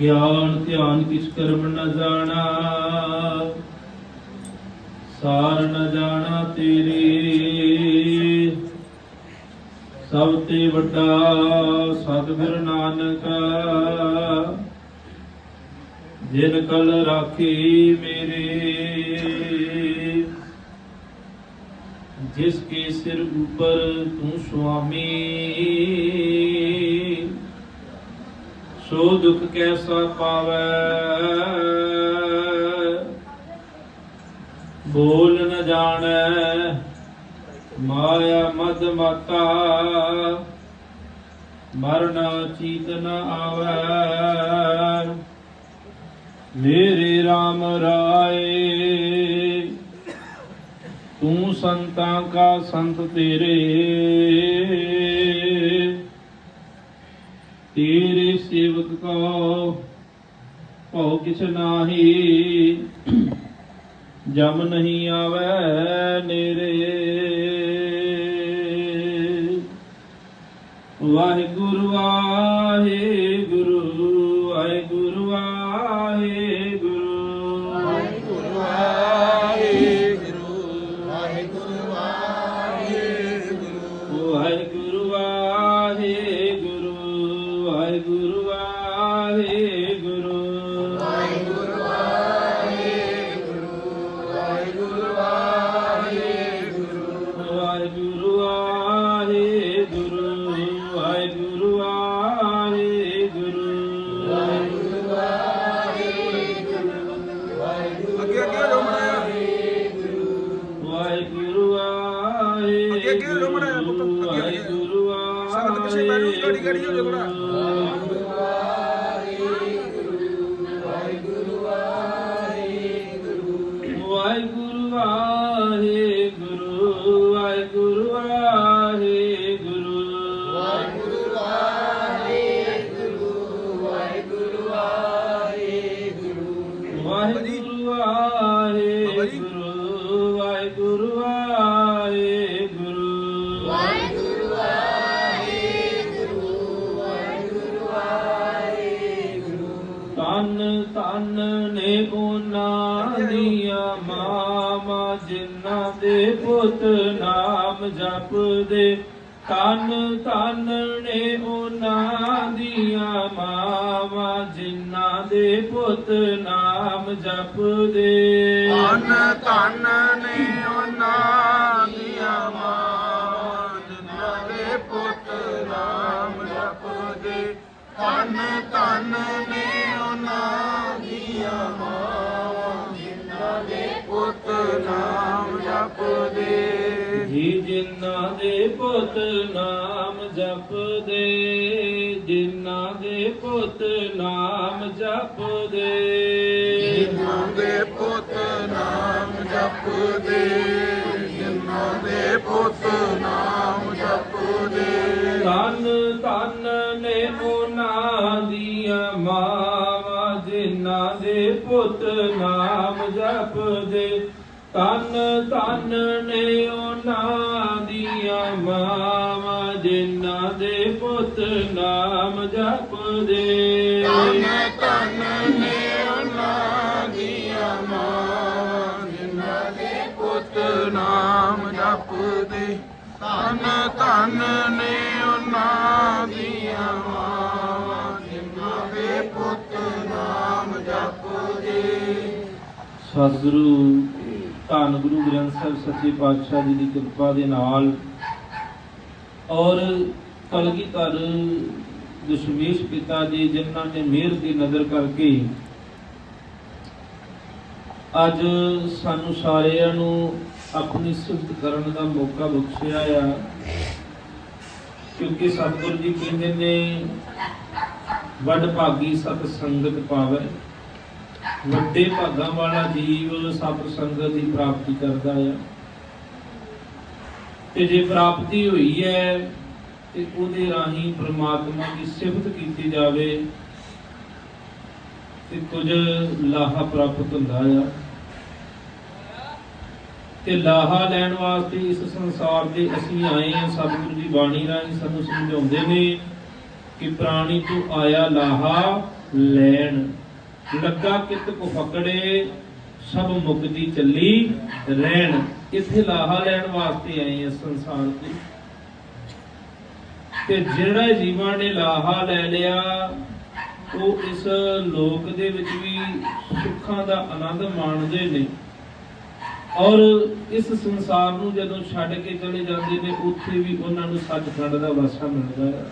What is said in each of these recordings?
ਗਿਆਨ ਧਿਆਨ ਕਿਛ ਕਰਮ ਨ ਜਾਣਾ, ਸਾਰ ਨ ਜਾਣਾ ਤੇਰੇ। ਸਭ ਤੇ ਵੱਡਾ ਸਤਿਗੁਰ ਨਾਨਕ, ਜਿਨ ਕਲ ਰਾਖੀ ਮੇਰੇ। ਜਿਸ ਕੇ ਸਿਰ ਉਪਰ ਤੂੰ ਸੁਆਮੀ ਸੋ ਦੁਖ ਕੈਸਾ ਪਾਵੈ? ਬੋਲ ਨ ਜਾਣੈ, ਮਾਇਆ ਮਦ ਮਾਤਾ। ਮਰਨ ਚੀਤ ਨ ਆਵੈ। ਮੇਰੇ RAM ਰਾਏ, ਤੂੰ ਸੰਤਾਂ ਕਾ ਸੰਤ ਤੇਰੇ। ਤੇਰੇ ਸੇਵਕ ਕੋ ਭਉ ਕਿਛ ਨਾਹੀ। ਜਮ ਨਹੀਂ ਆਵੈ ਨੇਰੇ। ਵਾਹਿਗੁਰੂ ਵਾਹਿਗੁਰੂ। ਵਾਹਿਗੁਰੂ ਆਏ ਅੱਗੇ ਅੱਗੇ ਰਮਣਾ ਪੁੱਤ ਅੱਗੇ ਵਾਹਿਗੁਰੂ ਆਏ ਸਾਰਾ ਪਿੱਛੇ ਮੈਨੂੰ ਗੜੀ ਗੜੀ ਹੋ ਜਗੜਾ ਵਾਹਿਗੁਰੂ ਆਏ ਵਾਹਿਗੁਰੂ ਆਏ ਉਹਨਾਂ ਦੀਆਂ ਮਾਮਾ, ਜਿਨ੍ਹਾਂ ਦੇ ਪੁੱਤ ਨਾਮ ਜਪਦੇ ਤਨ ਤਨ ਨੇ ਉਹਨਾਂ ਦੀਆਂ ਮਾਮਾ ਜਿਨ੍ਹਾਂ ਦੇ ਪੁੱਤ ਨਾਮ ਜਪਦੇ। ਧੰਨ ਧੰਨ ਨੇ ਉਹਨਾਂ ਦੀਆਂ ਮਾਂ ਜਿਨ੍ਹਾਂ ਦੇ ਪੁੱਤ ਨਾਮ ਜਪਦੇ। ਧੰਨ ਧੰਨ ਨੇ ਨਾਮ ਜਪਦੇ। ਜੀ ਜਿਨ੍ਹਾਂ ਦੇ ਪੁੱਤ ਨਾਮ ਜਪਦੇ ਜਿਨ੍ਹਾਂ ਦੇ ਪੁੱਤ ਨਾਮ ਜਪਦੇ। ਜਿਨ੍ਹਾਂ ਦੇ ਪੁੱਤ ਨਾਮ ਜਪਦੇ ਜਿਨ੍ਹਾਂ ਦੇ ਪੁੱਤ ਨਾਮ ਜਪਦੇ। ਤਨ ਤਨ ਨੇ ਉਹਨਾਂ ਦੀਆਂ ਮਾਵਾਂ ਜਿਨ੍ਹਾਂ ਦੇ ਪੁੱਤ ਨਾਮ ਜਪਦੇ। ਤਨ ਤਨ ਨੇ ਉਹਨਾਂ ਦੀਆਂ ਮਾਵਾਂ ਜਿਨ੍ਹਾਂ ਦੇ ਪੁੱਤ ਨਾਮ ਜਪਦੇ। ਧੰਨ ਧੰਨ ਨੇ ਉਹਨਾਂ ਦੀਆਂ ਮਾਂ ਜਿਨ੍ਹਾਂ ਦੇ ਪੁੱਤ ਨਾਮ ਜਪਦੇ। ਧੰਨ ਧੰਨ ਨੇ ਉਹਨਾਂ ਦੀਆਂ ਮਾਂ ਜਿਨ੍ਹਾਂ ਦੇ ਪੁੱਤ ਨਾਮ ਜਪਦੇ। ਸਤਿਗੁਰੂ ਧੰਨ ਗੁਰੂ ਗ੍ਰੰਥ ਸਾਹਿਬ ਸੱਚੇ ਪਾਤਸ਼ਾਹ ਜੀ ਦੀ ਕਿਰਪਾ ਦੇ ਨਾਲ ਔਰ ਕਲਗੀਧਰ ਦਸ਼ਮੇਸ਼ ਪਿਤਾ ਜੀ ਜਿਨ੍ਹਾਂ ਨੇ ਮਿਹਰ ਦੀ ਨਜ਼ਰ ਕਰਕੇ ਅੱਜ ਸਾਨੂੰ ਸਾਰਿਆਂ ਨੂੰ ਆਪਣੀ ਸਿਫਤ ਕਰਨ ਦਾ ਮੌਕਾ ਬਖਸ਼ਿਆ ਆ, ਕਿਉਂਕਿ ਸਤਿਗੁਰੂ ਜੀ ਕਹਿੰਦੇ ਨੇ, ਵੱਡ ਭਾਗੀ ਸਤ ਸੰਗਤ ਪਾਵੇ। ਵੱਡੇ ਭਾਗਾਂ ਵਾਲਾ ਜੀਵ ਸਤ ਸੰਗਤ ਦੀ ਪ੍ਰਾਪਤੀ ਕਰਦਾ ਹੈ ਤੇ ਜੇ ਪ੍ਰਾਪਤੀ ਹੋਈ ਹੈ, ਤੇ ਉਹਦੇ ਰਾਹੀਂ ਪ੍ਰਮਾਤਮਾ ਦੀ ਸਿਫਤ ਕੀਤੀ ਜਾਵੇ, ਤੇ ਕੁਝ ਲਾਹਾ ਪ੍ਰਾਪਤ ਹੁੰਦਾ ਆ। ਤੇ ਲਾਹਾ ਲੈਣ ਵਾਸਤੇ ਇਸ ਸੰਸਾਰ ਦੇ ਅਸੀਂ ਆਏ ਹਾਂ, ਸਤਿਗੁਰੂ ਦੀ ਬਾਣੀ ਰਾਹੀਂ ਸਾਨੂੰ ਸਮਝਾਉਂਦੇ ਨੇ ਕਿ ਪ੍ਰਾਣੀ ਤੋਂ ਆਇਆ ਲਾਹਾ ਲੈਣ। ਲੱਗਾ ਕਿਤ ਕੋ ਫਕੜੇ, ਸਭ ਮੁਕਦੀ ਚੱਲੀ ਰਹਿਣ। ਇੱਥੇ ਲਾਹਾ ਲੈਣ ਵਾਸਤੇ ਆਏ ਇਸ ਸੰਸਾਰ ਤੇ ਤੇ ਜਿਹੜਾ ਜੀਵਾਂ ਨੇ ਲਾਹਾ ਲੈ ਲਿਆ, ਉਹ ਇਸ ਲੋਕ ਦੇ ਵਿੱਚ ਵੀ ਸੁੱਖਾਂ ਦਾ ਆਨੰਦ ਮਾਣਦੇ ਨੇ। ਔਰ ਇਸ ਸੰਸਾਰ ਨੂੰ ਜਦੋਂ ਛੱਡ ਕੇ ਚਲੇ ਜਾਂਦੇ ਨੇ, ਉੱਥੇ ਵੀ ਉਹਨਾਂ ਨੂੰ ਸੱਚਖੰਡ ਦਾ ਵਾਸਾ ਮਿਲਦਾ ਹੈ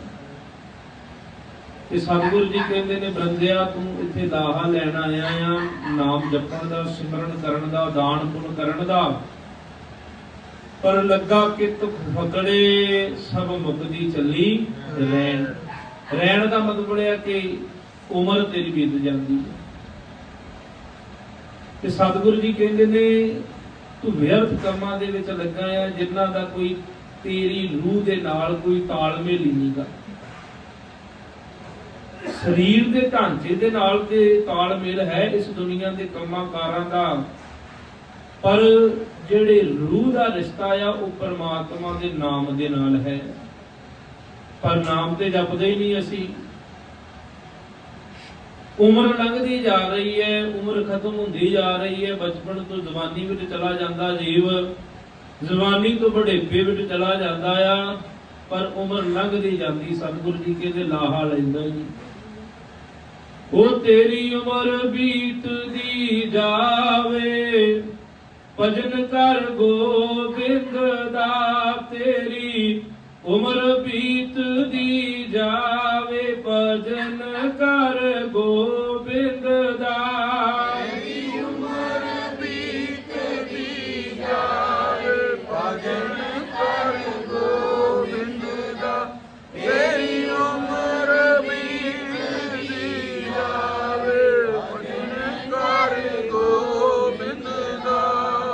ਤੇ ਸਤਿਗੁਰੂ ਜੀ ਕਹਿੰਦੇ ਨੇ ਬ੍ਰੰਦਿਆ ਤੂੰ ਇੱਥੇ ਲਾਹਾ ਲੈਣ ਆਇਆ ਆ, ਨਾਮ ਜਪਣ ਦਾ, ਸਿਮਰਨ ਕਰਨ ਦਾ, ਦਾਨ ਪੁੰਨ ਕਰਨ ਦਾ। ਪਰ ਲੱਗਾ ਕਿਤ ਫਕੜੇ ਸਭ ਮੁਕਦੀ ਚੱਲੀ ਰਹਿਣ। ਰਹਿਣ ਦਾ ਮਤਲਬ ਇਹ ਕਿ ਉਮਰ ਤੇਰੀ ਬੀਤ ਜਾਂਦੀ ਹੈ। ਤੇ ਸਤਿਗੁਰੂ ਜੀ ਕਹਿੰਦੇ ਨੇ, ਤੂੰ ਵਿਅਰਥ ਕੰਮਾਂ ਦੇ ਵਿੱਚ ਲੱਗਾ ਆ, ਜਿਨ੍ਹਾਂ ਦਾ ਕੋਈ ਤੇਰੀ ਰੂਹ ਦੇ ਨਾਲ ਕੋਈ ਤਾਲਮੇਲ ਹੀ ਨਹੀਂਗਾ ਸਰੀਰ ਦੇ ਢਾਂਚੇ ਦੇ ਨਾਲ ਤੇ ਤਾਲਮੇਲ ਹੈ ਇਸ ਦੁਨੀਆ ਦੇ ਕੰਮਾਂ ਕਾਰਾਂ ਦਾ। ਪਰ ਜਿਹੜੇ ਰੂਹ ਦਾ ਰਿਸ਼ਤਾ ਆ, ਉਹ ਪਰਮਾਤਮਾ ਦੇ ਨਾਮ ਦੇ ਨਾਲ ਹੈ। ਪਰ ਨਾਮ ਤੇ ਜਪਦੇ ਹੀ ਨਹੀਂ ਅਸੀਂ। ਉਮਰ ਲੰਘਦੀ ਜਾ ਰਹੀ ਹੈ, ਉਮਰ ਖਤਮ ਹੁੰਦੀ ਜਾ ਰਹੀ ਹੈ। ਬਚਪਨ ਤੋਂ ਜਵਾਨੀ ਵਿੱਚ ਚਲਾ ਜਾਂਦਾ ਜੀਵ, ਜਵਾਨੀ ਤੋਂ ਬੁਢੇਪੇ ਵਿੱਚ ਚਲਾ ਜਾਂਦਾ ਆ। ਪਰ ਉਮਰ ਲੰਘਦੀ ਜਾਂਦੀ, ਸਤਿਗੁਰੂ ਜੀ ਕਹਿੰਦੇ, ਲਾਹਾ ਲੈਂਦਾ ਹੀ ਉਹ ਤੇਰੀ ਉਮਰ ਬੀਤਦੀ ਜਾਵੇ। ਭਜਨ ਕਰ ਗੋਬਿੰਦ ਦਾ ਤੇਰੀ ਉਮਰ ਬੀਤਦੀ ਜਾਵੇ। ਭਜਨ ਕਰ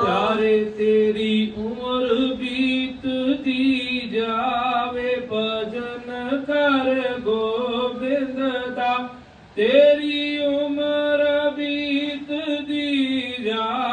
ਪਿਆਰੇ ਤੇਰੀ ਉਮਰ ਬੀਤਦੀ ਜਾਵੇ ਭਜਨ ਕਰ ਗੋਬਿੰਦ ਦਾ। ਤੇਰੀ ਉਮਰ ਬੀਤਦੀ ਜਾਵੇ।